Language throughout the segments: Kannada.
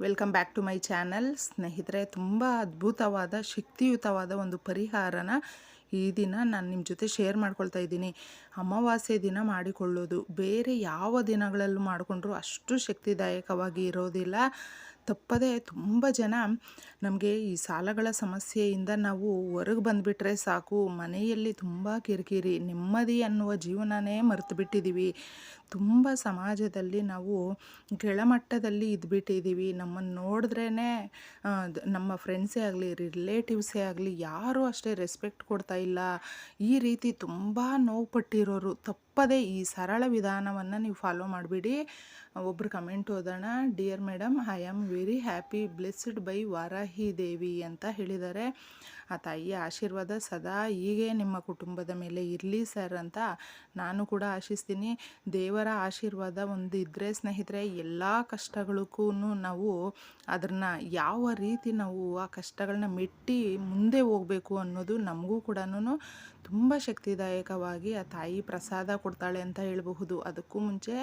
Welcome back to my channel ಸ್ನೇಹಿತರೆ, ತುಂಬ ಅದ್ಭುತವಾದ, ಶಕ್ತಿಯುತವಾದ ಒಂದು ಪರಿಹಾರನ ಈ ದಿನ ನಾನು ನಿಮ್ಮ ಜೊತೆ ಶೇರ್ ಮಾಡ್ಕೊಳ್ತಾ ಇದ್ದೀನಿ. ಅಮಾವಾಸ್ಯೆ ದಿನ ಮಾಡಿಕೊಳ್ಳೋದು, ಬೇರೆ ಯಾವ ದಿನಗಳಲ್ಲೂ ಮಾಡಿಕೊಂಡ್ರೂ ಅಷ್ಟು ಶಕ್ತಿದಾಯಕವಾಗಿ ಇರೋದಿಲ್ಲ. ತಪ್ಪದೆ ತುಂಬ ಜನ ನಮಗೆ ಈ ಸಾಲಗಳ ಸಮಸ್ಯೆಯಿಂದ ನಾವು ಹೊರಗೆ ಬಂದುಬಿಟ್ರೆ ಸಾಕು. ಮನೆಯಲ್ಲಿ ತುಂಬ ಕಿರಿಕಿರಿ, ನೆಮ್ಮದಿ ಅನ್ನುವ ಜೀವನನೇ ಮರೆತು ಬಿಟ್ಟಿದ್ದೀವಿ ತುಂಬ ಸಮಾಜದಲ್ಲಿ ನಾವು ಕೆಳಮಟ್ಟದಲ್ಲಿ ಇದ್ಬಿಟ್ಟಿದ್ದೀವಿ ನಮ್ಮನ್ನು ನೋಡಿದ್ರೇ ನಮ್ಮ ಫ್ರೆಂಡ್ಸೇ ಆಗಲಿ ರಿಲೇಟಿವ್ಸೇ ಆಗಲಿ ಯಾರೂ ಅಷ್ಟೇ ರೆಸ್ಪೆಕ್ಟ್ ಕೊಡ್ತಾ ಇಲ್ಲ. ಈ ರೀತಿ ತುಂಬ ನೋವು ಪಟ್ಟಿರೋರು ತಪ್ಪದೇ ಈ ಸರಳ ವಿಧಾನವನ್ನು ನೀವು ಫಾಲೋ ಮಾಡಿಬಿಡಿ. ಒಬ್ಬರು ಕಮೆಂಟ್ ಓದೋಣ. Dear madam I am very happy blessed by Varahi Devi ಅಂತ ಹೇಳಿದ್ದಾರೆ. ಆ ತಾಯಿಯ ಆಶೀರ್ವಾದ ಸದಾ ಹೀಗೆ ನಿಮ್ಮ ಕುಟುಂಬದ ಮೇಲೆ ಇರಲಿ ಸರ್ ಅಂತ ನಾನು ಕೂಡ ಆಶಿಸ್ತೀನಿ. ದೇವರ ಆಶೀರ್ವಾದ ಒಂದು ಇದ್ದರೆ ಸ್ನೇಹಿತರೆ, ಎಲ್ಲ ಕಷ್ಟಗಳಿಗೂ ನಾವು ಅದನ್ನು ಯಾವ ರೀತಿ ನಾವು ಆ ಕಷ್ಟಗಳನ್ನ ಮೆಟ್ಟಿ ಮುಂದೆ ಹೋಗಬೇಕು ಅನ್ನೋದು ನಮಗೂ ಕೂಡ ತುಂಬ ಶಕ್ತಿದಾಯಕವಾಗಿ ಆ ತಾಯಿ ಪ್ರಸಾದ ಕೊಡ್ತಾಳೆ ಅಂತ ಹೇಳಬಹುದು. ಅದಕ್ಕೂ ಮುಂಚೆ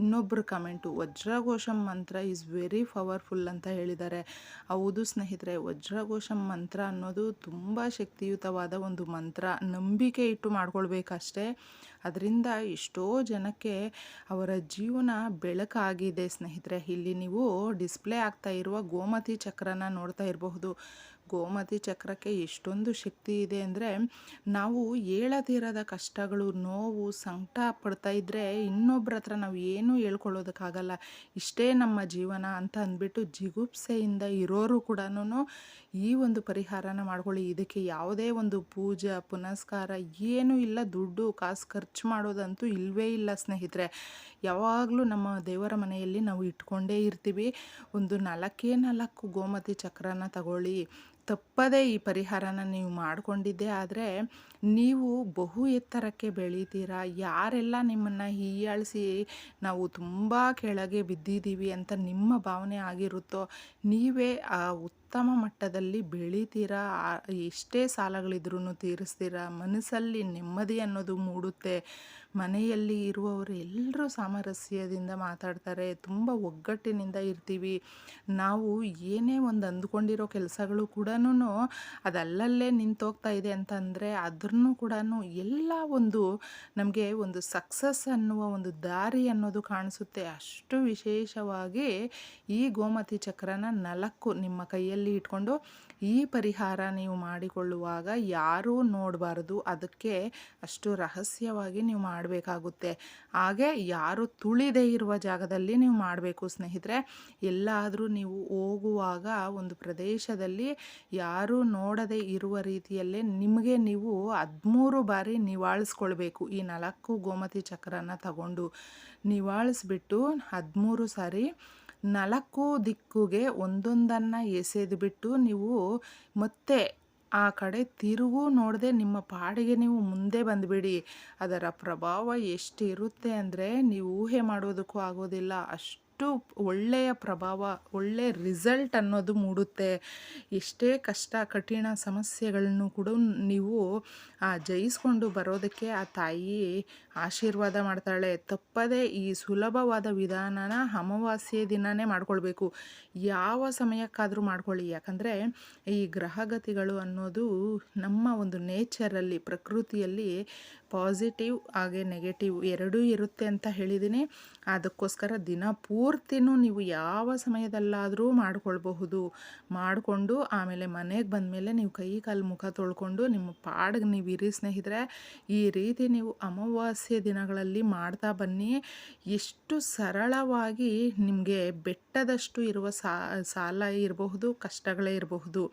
ಇನ್ನೊಬ್ಬರು ಕಮೆಂಟು, ವಜ್ರಘೋಷಂ ಮಂತ್ರ ಈಸ್ ವೆರಿ ಪವರ್ಫುಲ್ ಅಂತ ಹೇಳಿದ್ದಾರೆ. ಹೌದು ಸ್ನೇಹಿತರೆ, ವಜ್ರಘೋಷಂ ಮಂತ್ರ ಅನ್ನೋದು ತುಂಬ ಶಕ್ತಿಯುತವಾದ ಒಂದು ಮಂತ್ರ. ನಂಬಿಕೆ ಇಟ್ಟು ಮಾಡ್ಕೊಳ್ಬೇಕಷ್ಟೇ. ಅದರಿಂದ ಎಷ್ಟೋ ಜನಕ್ಕೆ ಅವರ ಜೀವನ ಬೆಳಕಾಗಿದೆ ಸ್ನೇಹಿತರೆ. ಇಲ್ಲಿ ನೀವು ಡಿಸ್ಪ್ಲೇ ಆಗ್ತಾ ಇರುವ ಗೋಮತಿ ಚಕ್ರನ ನೋಡ್ತಾ ಇರಬಹುದು. ಗೋಮತಿ ಚಕ್ರಕ್ಕೆ ಎಷ್ಟೊಂದು ಶಕ್ತಿ ಇದೆ ಅಂದರೆ ನಾವು ಹೇಳದಿರದ ಕಷ್ಟಗಳು, ನೋವು, ಸಂಕಟ ಪಡ್ತಾ ಇದ್ದರೆ ಇನ್ನೊಬ್ಬರ ಹತ್ರ ನಾವು ಏನೂ ಹೇಳ್ಕೊಳ್ಳೋದಕ್ಕಾಗಲ್ಲ. ಇಷ್ಟೇ ನಮ್ಮ ಜೀವನ ಅಂತ ಅಂದ್ಬಿಟ್ಟು ಜಿಗುಪ್ಸೆಯಿಂದ ಇರೋರು ಕೂಡ ಈ ಒಂದು ಪರಿಹಾರನ ಮಾಡ್ಕೊಳ್ಳಿ. ಇದಕ್ಕೆ ಯಾವುದೇ ಒಂದು ಪೂಜೆ, ಪುನಸ್ಕಾರ ಏನೂ ಇಲ್ಲ. ದುಡ್ಡು, ಕಾಸು ಖರ್ಚು ಮಾಡೋದಂತೂ ಇಲ್ಲವೇ ಇಲ್ಲ ಸ್ನೇಹಿತರೆ. ಯಾವಾಗಲೂ ನಮ್ಮ ದೇವರ ಮನೆಯಲ್ಲಿ ನಾವು ಇಟ್ಕೊಂಡೇ ಇರ್ತೀವಿ. ಒಂದು ನಾಲ್ಕೇ ನಾಲ್ಕು ಗೋಮತಿ ಚಕ್ರನ ತಗೊಳ್ಳಿ. ತಪ್ಪದೇ ಈ ಪರಿಹಾರನ ನೀವು ಮಾಡಿಕೊಂಡಿದ್ದೆ ಆದರೆ ನೀವು ಬಹು ಎತ್ತರಕ್ಕೆ ಬೆಳೀತೀರಾ? ಯಾರೆಲ್ಲ ನಿಮ್ಮನ್ನು ಹೀಯಾಳಿಸಿ ನಾವು ತುಂಬ ಕೆಳಗೆ ಬಿದ್ದಿದ್ದೀವಿ ಅಂತ ನಿಮ್ಮ ಭಾವನೆ ಆಗಿರುತ್ತೋ, ನೀವೇ ಆ ಉತ್ತಮ ಮಟ್ಟದಲ್ಲಿ ಬೆಳಿತೀರಾ? ಎಷ್ಟೇ ಸಾಲಗಳಿದ್ರೂ ತೀರಿಸ್ತೀರಾ? ಮನಸ್ಸಲ್ಲಿ ನೆಮ್ಮದಿ ಅನ್ನೋದು ಮೂಡುತ್ತೆ. ಮನೆಯಲ್ಲಿ ಇರುವವರು ಎಲ್ಲರೂ ಸಾಮರಸ್ಯದಿಂದ ಮಾತಾಡ್ತಾರೆ. ತುಂಬ ಒಗ್ಗಟ್ಟಿನಿಂದ ಇರ್ತೀವಿ. ನಾವು ಏನೇ ಒಂದು ಅಂದ್ಕೊಂಡಿರೋ ಕೆಲಸಗಳು ಕೂಡ ಅದಲ್ಲಲ್ಲೇ ನಿಂತೋಗ್ತಾ ಇದೆ ಅಂತಂದರೆ ಅದ್ರೂ ಕೂಡ ಎಲ್ಲ ಒಂದು ನಮಗೆ ಒಂದು ಸಕ್ಸಸ್ ಅನ್ನುವ ಒಂದು ದಾರಿ ಅನ್ನೋದು ಕಾಣಿಸುತ್ತೆ. ಅಷ್ಟು ವಿಶೇಷವಾಗಿ ಈ ಗೋಮತಿ ಚಕ್ರನ ನಾಲ್ಕು ನಿಮ್ಮ ಕೈಯಲ್ಲಿ ಇಟ್ಕೊಂಡು ಈ ಪರಿಹಾರ ನೀವು ಮಾಡಿಕೊಳ್ಳುವಾಗ ಯಾರೂ ನೋಡಬಾರ್ದು. ಅದಕ್ಕೆ ಅಷ್ಟು ರಹಸ್ಯವಾಗಿ ನೀವು ಮಾಡಬೇಕಾಗುತ್ತೆ. ಹಾಗೆ ಯಾರು ತುಳಿದೇ ಇರುವ ಜಾಗದಲ್ಲಿ ನೀವು ಮಾಡಬೇಕು ಸ್ನೇಹಿತರೆ. ಎಲ್ಲಾದರೂ ನೀವು ಹೋಗುವಾಗ ಒಂದು ಪ್ರದೇಶದಲ್ಲಿ ಯಾರೂ ನೋಡದೇ ಇರುವ ರೀತಿಯಲ್ಲೇ ನಿಮಗೆ ನೀವು ಹದಿಮೂರು ಬಾರಿ ನಿವಾಳಿಸ್ಕೊಳ್ಬೇಕು. ಈ ನಾಲ್ಕು ಗೋಮತಿ ಚಕ್ರನ ತಗೊಂಡು ನಿವಾಳಿಸ್ಬಿಟ್ಟು ಹದಿಮೂರು ಸಾರಿ ನಾಲ್ಕು ದಿಕ್ಕುಗೆ ಒಂದೊಂದನ್ನು ಎಸೆದುಬಿಟ್ಟು ನೀವು ಮತ್ತೆ ಆ ಕಡೆ ತಿರುವು ನೋಡದೆ ನಿಮ್ಮ ಪಾಡಿಗೆ ನೀವು ಮುಂದೆ ಬಂದುಬಿಡಿ. ಅದರ ಪ್ರಭಾವ ಎಷ್ಟಿರುತ್ತೆ ಅಂದರೆ ನೀವು ಊಹೆ ಮಾಡೋದಕ್ಕೂ ಆಗೋದಿಲ್ಲ. ಅಷ್ಟು ಒಳ್ಳೆಯ ಪ್ರಭಾವ ಒಳ್ಳೆಯ ರಿಸಲ್ಟ್ ಅನ್ನೋದು ಮೂಡುತ್ತೆ. ಎಷ್ಟೇ ಕಷ್ಟ, ಕಠಿಣ ಸಮಸ್ಯೆಗಳನ್ನು ಕೂಡ ನೀವು ಜಯಿಸ್ಕೊಂಡು ಬರೋದಕ್ಕೆ ಆ ತಾಯಿ ಆಶೀರ್ವಾದ ಮಾಡ್ತಾಳೆ. ತಪ್ಪದೇ ಈ ಸುಲಭವಾದ ವಿಧಾನನ ಅಮಾವಾಸ್ಯೆ ದಿನವೇ ಮಾಡ್ಕೊಳ್ಬೇಕು. ಯಾವ ಸಮಯಕ್ಕಾದರೂ ಮಾಡ್ಕೊಳ್ಳಿ. ಯಾಕಂದರೆ ಈ ಗ್ರಹಗತಿಗಳು ಅನ್ನೋದು ನಮ್ಮ ಒಂದು ನೇಚರಲ್ಲಿ ಪ್ರಕೃತಿಯಲ್ಲಿ ಪಾಸಿಟಿವ್ ಹಾಗೆ ನೆಗೆಟಿವ್ ಎರಡೂ ಇರುತ್ತೆ ಅಂತ ಹೇಳಿದ್ದೀನಿ. ಅದಕ್ಕೋಸ್ಕರ ದಿನ ಪೂರ್ತಿನೂ ನೀವು ಯಾವ ಸಮಯದಲ್ಲಾದರೂ ಮಾಡ್ಕೊಳ್ಬಹುದು. ಮಾಡಿಕೊಂಡು ಆಮೇಲೆ ಮನೆಗೆ ಬಂದಮೇಲೆ ನೀವು ಕೈ ಕಾಲು ಮುಖ ತೊಳ್ಕೊಂಡು ನಿಮ್ಮ ಪಾಡಿಗೆ ನೀವು ಇರಿ ಸ್ನೇಹಿತರೆ. ಈ ರೀತಿ ನೀವು ಅಮಾವಾಸ್ಯೆ ದಿನಗಳಲ್ಲಿ ಮಾಡ್ತಾ ಬನ್ನಿ. ಎಷ್ಟು ಸರಳವಾಗಿ ನಿಮಗೆ ಬೆಟ್ಟದಷ್ಟು ಇರುವ ಸಾಲ ಇರಬಹುದು, ಕಷ್ಟಗಳೇ ಇರಬಹುದು.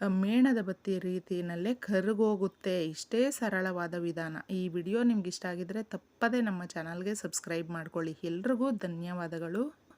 ಮೇಣದ ಬತ್ತಿ ರೀತಿಯಲ್ಲೇ ಕರಗೋಗುತ್ತೆ. ಇಷ್ಟೇ ಸರಳವಾದ ವಿಧಾನ. ಈ ವಿಡಿಯೋ ನಿಮ್ಗೆ ಇಷ್ಟ ಆಗಿದ್ರೆ ತಪ್ಪದೇ ನಮ್ಮ ಚಾನಲ್ಗೆ ಸಬ್ಸ್ಕ್ರೈಬ್ ಮಾಡ್ಕೊಳ್ಳಿ. ಎಲ್ರಿಗೂ ಧನ್ಯವಾದಗಳು.